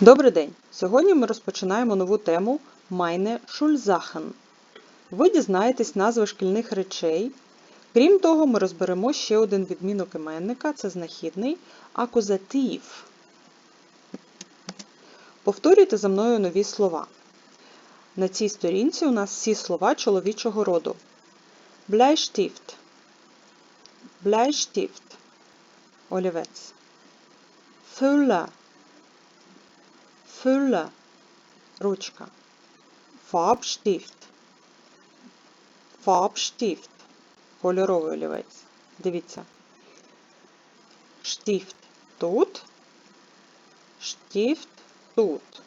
Добрий день! Сьогодні ми розпочинаємо нову тему Meine Schulsachen. Ви дізнаєтесь назви шкільних речей. Крім того, ми розберемо ще один відмінок іменника це знахідний акузатив. Повторюйте за мною нові слова. На цій сторінці у нас всі слова чоловічого роду. Bleistift. Bleistift. Олівець. Füller. Füller – ручка. Farbstift. Farbstift – кольоровий олівець. Дивіться. Штифт тут. Штифт тут.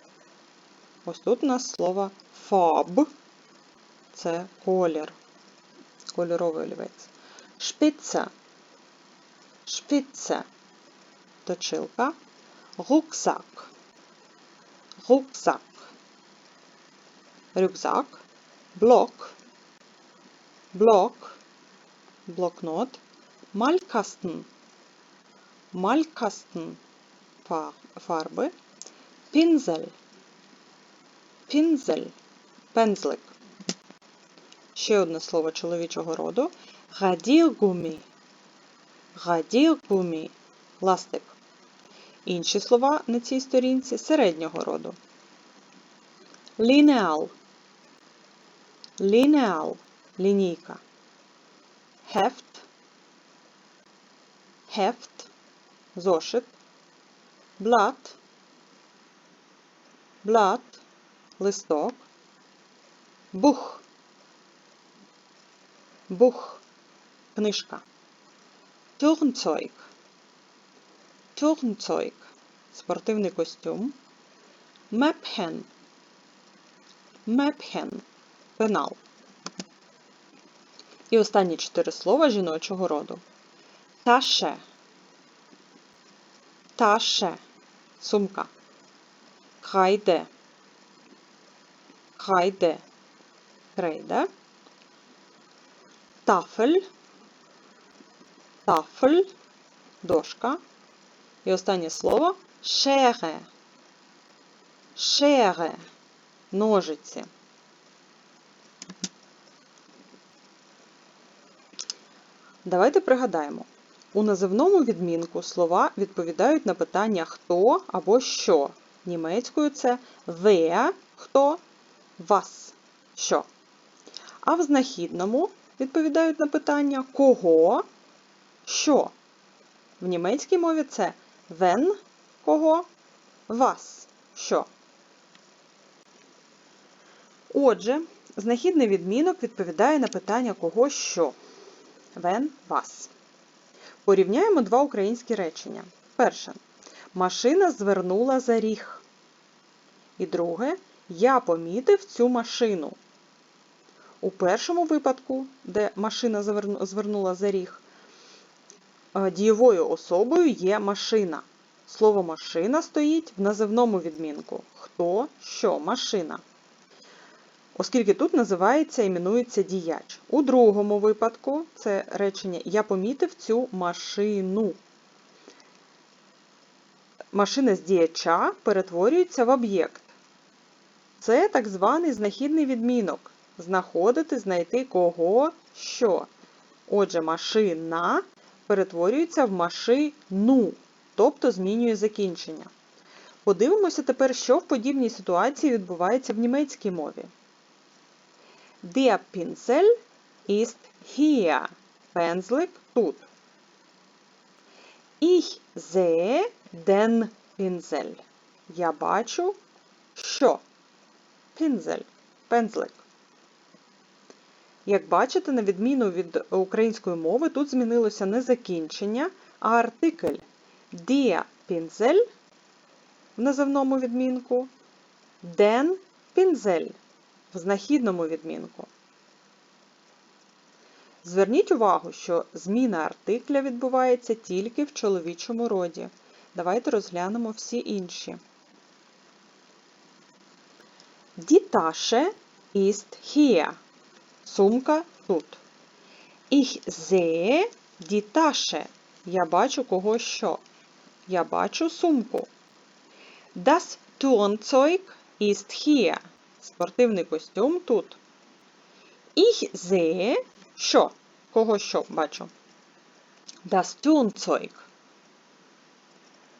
Ось тут у нас слово Farb – це колір. Кольоровий олівець. Шпиця. Шпиця – точилка. Рюкзак. Rucksack, Рюкзак, Блок, Блок, блокнот, Малькастен, Малькастен, фарби, Пінзель, Пінзель, пензлик. Ще одне слово чоловічого роду. Радіргумі, Радіргумі, ластик. Інші слова на цій сторінці середнього роду. Лінеал. Лінеал лінійка. Хефт. Хефт зошит. Блат. Блат листок. Бух. Бух книжка. Тюрнцойк. Turnzeug – спортивний костюм. Мепхен. Мепхен – пенал. І останні чотири слова жіночого роду. Таше. Таше. Сумка. Крайде. Крайде. Крейда. Тафель. Тафель. Дошка. І останнє слово шере. Шере. Ножиці. Давайте пригадаємо. У називному відмінку слова відповідають на питання хто або що. Німецькою це wer, хто, was, що. А в знахідному відповідають на питання кого, що. В німецькій мові це Wenn кого? Вас. Що? Отже, знахідний відмінок відповідає на питання кого що. When вас. Порівняємо два українські речення. Перше. Машина звернула за ріг. І друге. Я помітив цю машину. У першому випадку, де машина звернула за ріг, дієвою особою є машина. Слово машина стоїть в називному відмінку. Хто, що, машина. Оскільки тут називається іменується діяч. У другому випадку це речення Я помітив цю машину. Машина з діяча перетворюється в об'єкт. Це так званий знахідний відмінок. Знаходити, знайти кого, що. Отже, машина перетворюється в машину, тобто змінює закінчення. Подивимося тепер, що в подібній ситуації відбувається в німецькій мові. Der Pinsel ist hier. Пензлик тут. Ich sehe den Pinsel. Я бачу, що? Пінзель. Пензлик. Як бачите, на відміну від української мови, тут змінилося не закінчення, а артикль Der Pinsel в називному відмінку, Den Pinsel в знахідному відмінку. Зверніть увагу, що зміна артикля відбувається тільки в чоловічому роді. Давайте розглянемо всі інші. Die Tasche ist hier. Сумка тут. Ich sehe die Tasche. Я бачу кого що. Я бачу сумку. Das Turnzeug ist hier. Спортивний костюм тут. Ich sehe, що? Кого що бачу? Das Turnzeug.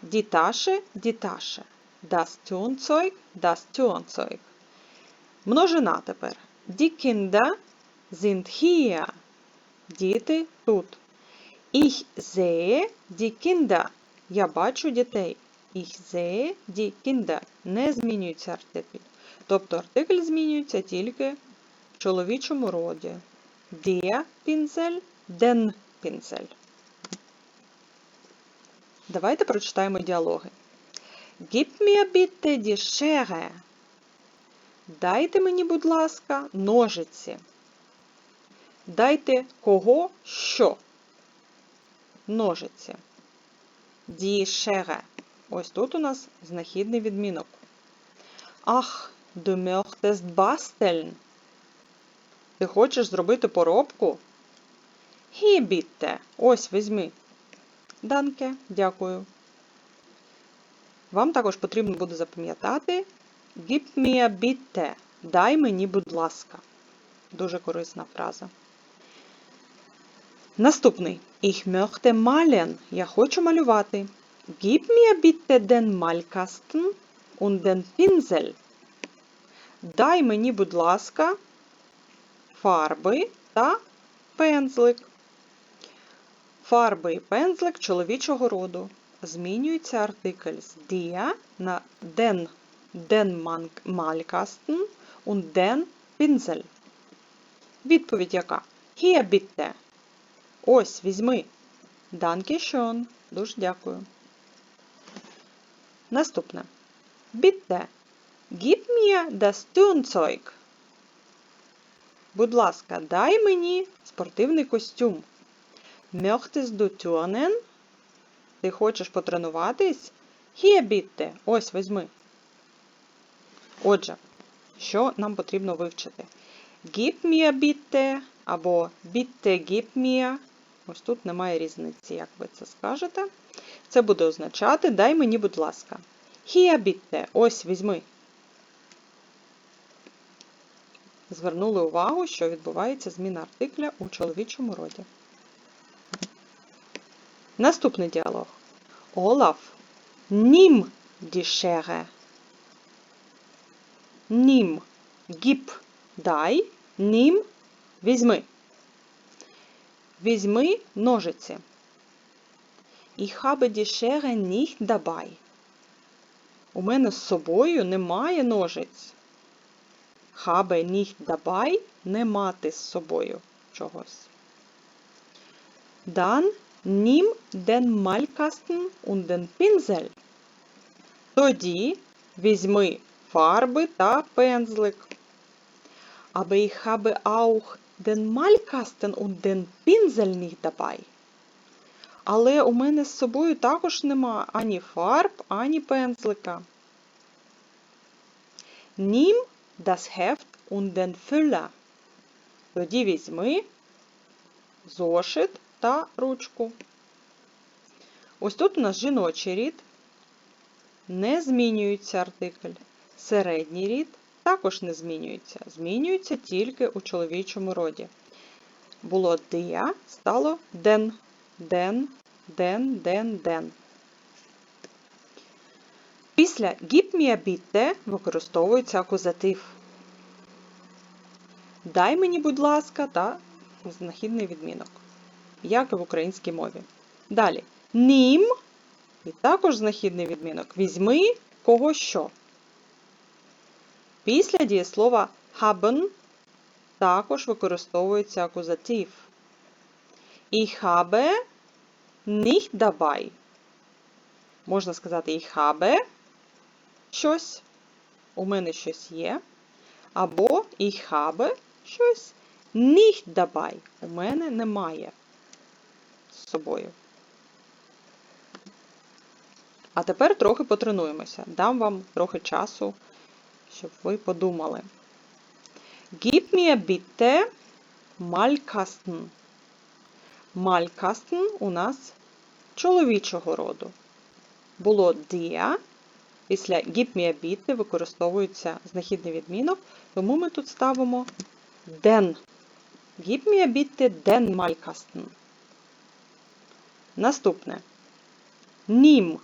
Die Tasche, die Tasche. Das Turnzeug, das Turnzeug. Множина тепер. Die Kinder sind hier. Діти тут. Ich sehe die Kinder. Я бачу дітей. Ich sehe die Kinder. Не змінюється артикль. Тобто артикль змінюється тільки в чоловічому роді. Der Pinsel, den Pinsel. Давайте прочитаємо діалоги. Gib mir bitte die Schere. Дайте мені, будь ласка, ножиці. Дайте кого що? Ножиці. Schere. Ось тут у нас знахідний відмінок. Ach, du möchtest basteln. Ти хочеш зробити поробку? Bitte. Ось візьми. Данке, дякую. Вам також потрібно буде запам'ятати Gib mir bitte. Дай мені, будь ласка. Дуже корисна фраза. Наступний. Ich möchte malen. Я хочу малювати. Gib mir bitte den Malkasten und den Pinsel. Дай мені, будь ласка, фарби та пензлик. Фарби і пензлик чоловічого роду. Змінюється артикль з die на den, den Malkasten und den Pinsel. Відповідь яка? Hier bitte. Ось, візьми. Schön. Дуже дякую. Наступне. Bitte. Gib mir das. Будь ласка, дай мені спортивний костюм. Möchtest turnen? Ти хочеш потренуватись? Hier bitte. Ось візьми. Отже, що нам потрібно вивчити? Gib mir bitte або bitte gib mir. Ось тут немає різниці, як ви це скажете. Це буде означати дай мені, будь ласка. Hier bitte. Ось візьми. Звернули увагу, що відбувається зміна артикля у чоловічому роді. Наступний діалог. Олаф. Нім Schere. Нім. Gib. Дай. Нім. Візьми. Візьми ножиці. Die Schere nicht dabei. У мене з собою немає ножиць. Nicht dabei не мати з собою чогось. Dann nimm den Malkasten und den Pinsel. Тоді візьми фарби та пензлик. Aber ich habe auch den Malkasten und den Pinsel nicht dabei. Але у мене з собою також нема ані фарб, ані пензлика. Nimm das Heft und den Füller. Тоді візьми зошит та ручку. Ось тут у нас жіночий рід. Не змінюється артикль. Середній рід також не змінюється. Змінюється тільки у чоловічому роді. Було dia, стало den. Den, den, den, den. Після bitte використовується акузатив. Дай мені, будь ласка, та знахідний відмінок, як і в українській мові. Далі. Нім і також знахідний відмінок. Візьми кого що. Після дієслова haben також використовується акузатив. Ich habe nicht dabei. Можна сказати ich habe щось. У мене щось є. Або ich habe щось nicht dabei. У мене немає з собою. А тепер трохи потренуємося. Дам вам трохи часу, щоб ви подумали. Gib mir bitte Malkasten. Малькастен у нас чоловічого роду. Було dia, Після gib mir bitte використовується знахідний відмінок, тому ми тут ставимо den. Gib mir bitte den Malkasten. Наступне. Нім.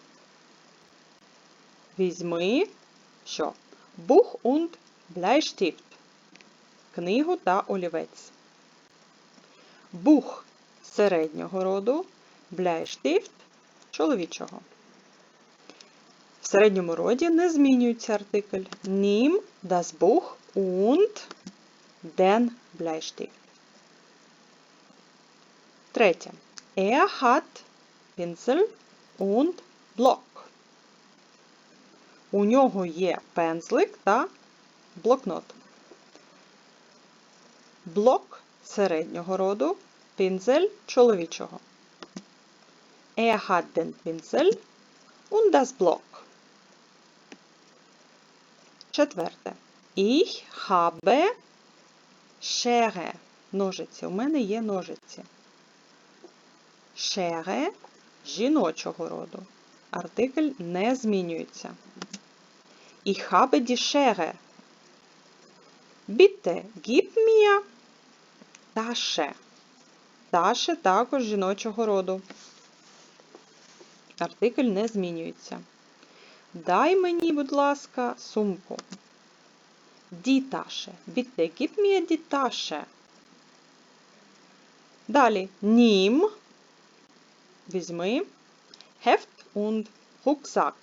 Візьми що? Бух und Bleistift. Книгу та олівець. Бух середнього роду, Bleistift чоловічого. В середньому роді не змінюється артикль. Nimm das Buch und den Bleistift. Третє. Er hat Pinsel und Block. У нього є пензлик та блокнот. Блок середнього роду, пінзель чоловічого. Er hat den Pinsel und das Block. Четверте. Ich habe Schere. Ножиці. У мене є ножиці. Schere жіночого роду. Артикль не змінюється. Ich habe die Schere. Bitte gib mir Tasche. Tasche також жіночого роду. Артикль не змінюється. Дай мені, будь ласка, сумку. Tasche. Bitte gib mir die Tasche. Далі. Nimm. Візьми. Heft und Rucksack.